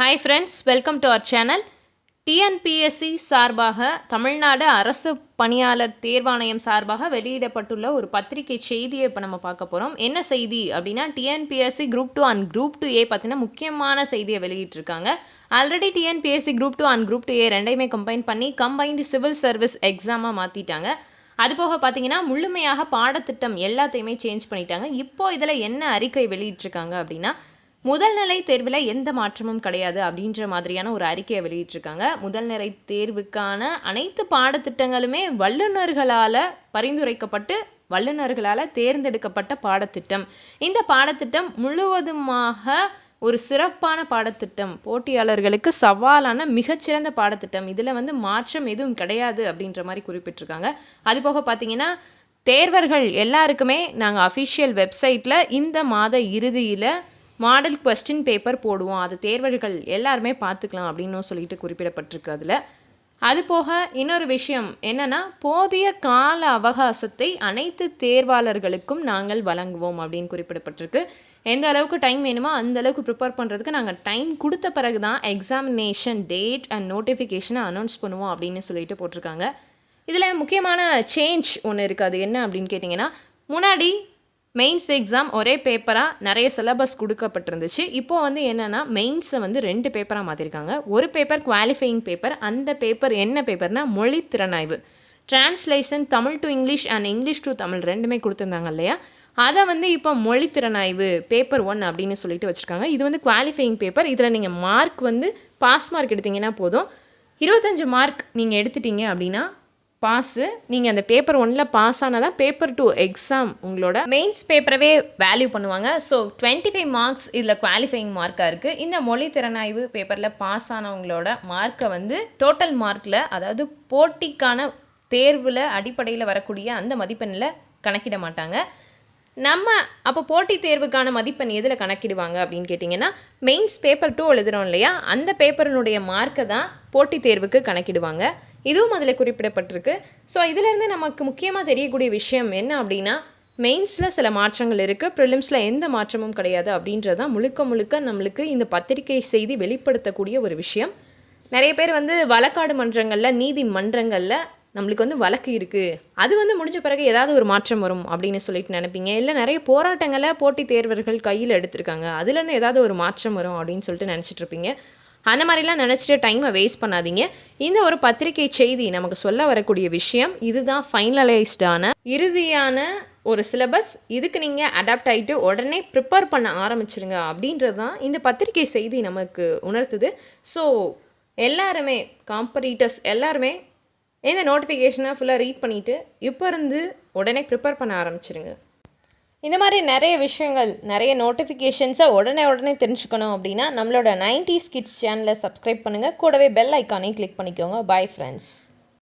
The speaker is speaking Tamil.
Hi friends welcome to our channel TNPSC சார்பாக தமிழ்நாடு அரசு பணியாளர் தேர்வாணையம் சார்பாக வெளியிடப்பட்டுள்ள ஒரு பத்திரிகை செய்தியை இப்போ நம்ம பார்க்க போகிறோம் என்ன செய்தி அப்படின்னா TNPSC group two and group two A பார்த்தீங்கன்னா முக்கியமான செய்தியை வெளியிட்டிருக்காங்க. Already TNPSC group two and group two A ரெண்டையுமே கம்பைன் பண்ணி கம்பைன்டு சிவில் சர்வீஸ் எக்ஸாமாக மாற்றிட்டாங்க அது போக பார்த்தீங்கன்னா முழுமையாக பாடத்திட்டம் எல்லாத்தையுமே சேஞ்ச் பண்ணிட்டாங்க. இப்போது இதில் என்ன அறிக்கை வெளியிட்டிருக்காங்க அப்படின்னா முதல் நிலை தேர்வில் எந்த மாற்றமும் கிடையாது அப்படின்ற மாதிரியான ஒரு அறிக்கையை வெளியிட்டிருக்காங்க. முதல் நிலை தேர்வுக்கான அனைத்து பாடத்திட்டங்களுமே வல்லுநர்களால் பரிந்துரைக்கப்பட்டு வல்லுநர்களால் தேர்ந்தெடுக்கப்பட்ட பாடத்திட்டம். இந்த பாடத்திட்டம் முழுவதுமாக ஒரு சிறப்பான பாடத்திட்டம். போட்டியாளர்களுக்கு சவாலான மிகச்சிறந்த பாடத்திட்டம். இதில் வந்து மாற்றம் எதுவும் கிடையாது அப்படின்ற மாதிரி குறிப்பிட்டிருக்காங்க. அதுபோக பார்த்தீங்கன்னா தேர்வர்கள் எல்லாருக்குமே நாங்கள் அஃபிஷியல் வெப்சைட்டில் இந்த மாத இறுதியில் மாடல் கொஸ்டின் பேப்பர் போடுவோம். அது தேர்வர்கள் எல்லாருமே பார்த்துக்கலாம் அப்படின்னு சொல்லிட்டு குறிப்பிடப்பட்டிருக்கு அதில். அது போக இன்னொரு விஷயம் என்னென்னா போதிய கால அவகாசத்தை அனைத்து தேர்வாளர்களுக்கும் நாங்கள் வழங்குவோம் அப்படின்னு குறிப்பிடப்பட்டிருக்கு. எந்த அளவுக்கு டைம் வேணுமோ அந்த அளவுக்கு ப்ரிப்பேர் பண்ணுறதுக்கு நாங்கள் டைம் கொடுத்த பிறகு தான் எக்ஸாமினேஷன் டேட் அண்ட் நோட்டிஃபிகேஷனை அனௌன்ஸ் பண்ணுவோம் அப்படின்னு சொல்லிட்டு போட்டிருக்காங்க. இதில் முக்கியமான சேஞ்ச் ஒன்று இருக்குது அது என்ன அப்படின்னு கேட்டிங்கன்னா முன்னாடி மெயின்ஸ் எக்ஸாம் ஒரே பேப்பராக நிறைய சிலபஸ் கொடுக்கப்பட்டிருந்துச்சு. இப்போது வந்து என்னென்னா மெயின்ஸை வந்து ரெண்டு பேப்பராக மாற்றிருக்காங்க ஒரு பேப்பர் குவாலிஃபையிங் பேப்பர் அந்த பேப்பர் என்ன பேப்பர்னா மொழி திறனாய்வு. Translation Tamil to English and English to Tamil ரெண்டுமே கொடுத்துருந்தாங்க இல்லையா? அதை வந்து இப்போ மொழி திறனாய்வு பேப்பர் ஒன் அப்படின்னு சொல்லிட்டு வச்சுருக்காங்க. இது வந்து குவாலிஃபையிங் பேப்பர் இதில் நீங்கள் மார்க் வந்து பாஸ் மார்க் எடுத்தீங்கன்னா போதும். இருபத்தஞ்சு மார்க் நீங்கள் எடுத்துட்டீங்க அப்படின்னா பாஸு. நீங்கள் அந்த பேப்பர் ஒன்னில் பாஸ் ஆனால் தான் பேப்பர் டூ எக்ஸாம் உங்களோட மெயின்ஸ் பேப்பரவே வேல்யூ பண்ணுவாங்க. ஸோ டுவெண்ட்டி ஃபைவ் மார்க்ஸ் இதில் குவாலிஃபைங் மார்க்காக இருக்குது இந்த மொழி திறனாய்வு பேப்பரில் பாஸ் ஆனவங்களோட மார்க்கை வந்து டோட்டல் மார்க்கில் அதாவது போட்டிக்கான தேர்வில் அடிப்படையில் வரக்கூடிய அந்த மதிப்பெண்ணில் கணக்கிட மாட்டாங்க. நம்ம அப்போ போட்டித் தேர்வுக்கான மதிப்பெண் எதில் கணக்கிடுவாங்க அப்படின்னு கேட்டிங்கன்னா மெயின்ஸ் பேப்பர் டூ எழுதுகிறோம் இல்லையா? அந்த பேப்பரினுடைய மார்க்கை தான் போட்டித் தேர்வுக்கு கணக்கிடுவாங்க. இதுவும் அதில் குறிப்பிடப்பட்டிருக்கு. ஸோ இதிலேருந்து நமக்கு முக்கியமாக தெரியக்கூடிய விஷயம் என்ன அப்படின்னா மெயின்ஸில் சில மாற்றங்கள் இருக்குது ப்ரிலிம்ஸில் எந்த மாற்றமும் கிடையாது அப்படின்றது தான் முழுக்க முழுக்க நம்மளுக்கு இந்த பத்திரிகை செய்தி வெளிப்படுத்தக்கூடிய ஒரு விஷயம். நிறைய பேர் வந்து வழக்காடு மன்றங்களில் நீதி மன்றங்களில் நம்மளுக்கு வந்து வழக்கு இருக்குது அது வந்து முடிஞ்ச பிறகு ஏதாவது ஒரு மாற்றம் வரும் அப்படின்னு சொல்லிட்டு நினைப்பீங்க. இல்லை நிறைய போராட்டங்களை போட்டித் தேர்வர்கள் கையில் எடுத்திருக்காங்க. அதுலேருந்து ஏதாவது ஒரு மாற்றம் வரும் அப்படின்னு சொல்லிட்டு நினச்சிட்ருப்பீங்க அந்த மாதிரிலாம் நினச்சிட்டு டைமை வேஸ்ட் பண்ணாதீங்க. இந்த ஒரு பத்திரிகை செய்தி நமக்கு சொல்ல வரக்கூடிய விஷயம் இதுதான் ஃபைனலைஸ்டான இறுதியான ஒரு சிலபஸ் இதுக்கு நீங்கள் அடாப்ட் ஆகிட்டு உடனே ப்ரிப்பேர் பண்ண ஆரம்பிச்சிருங்க அப்படின்றது தான் இந்த பத்திரிகை செய்தி நமக்கு உணர்த்துது. ஸோ எல்லாருமே காம்படிட்டர்ஸ் எல்லாருமே இந்த நோட்டிஃபிகேஷனை ஃபுல்லாக ரீட் பண்ணிவிட்டு இப்போ இருந்து உடனே ப்ரிப்பேர் பண்ண ஆரம்பிச்சிருங்க. இந்த மாதிரி நிறைய விஷயங்கள் நிறைய நோட்டிஃபிகேஷன்ஸை உடனே உடனே தெரிஞ்சுக்கணும் அப்படின்னா நம்மளோட நைன்டி கிட்ஸ் சேனலை சப்ஸ்கிரைப் பண்ணுங்கள் கூடவே பெல் ஐக்கானையும் கிளிக் பண்ணிக்கோங்க. Bye friends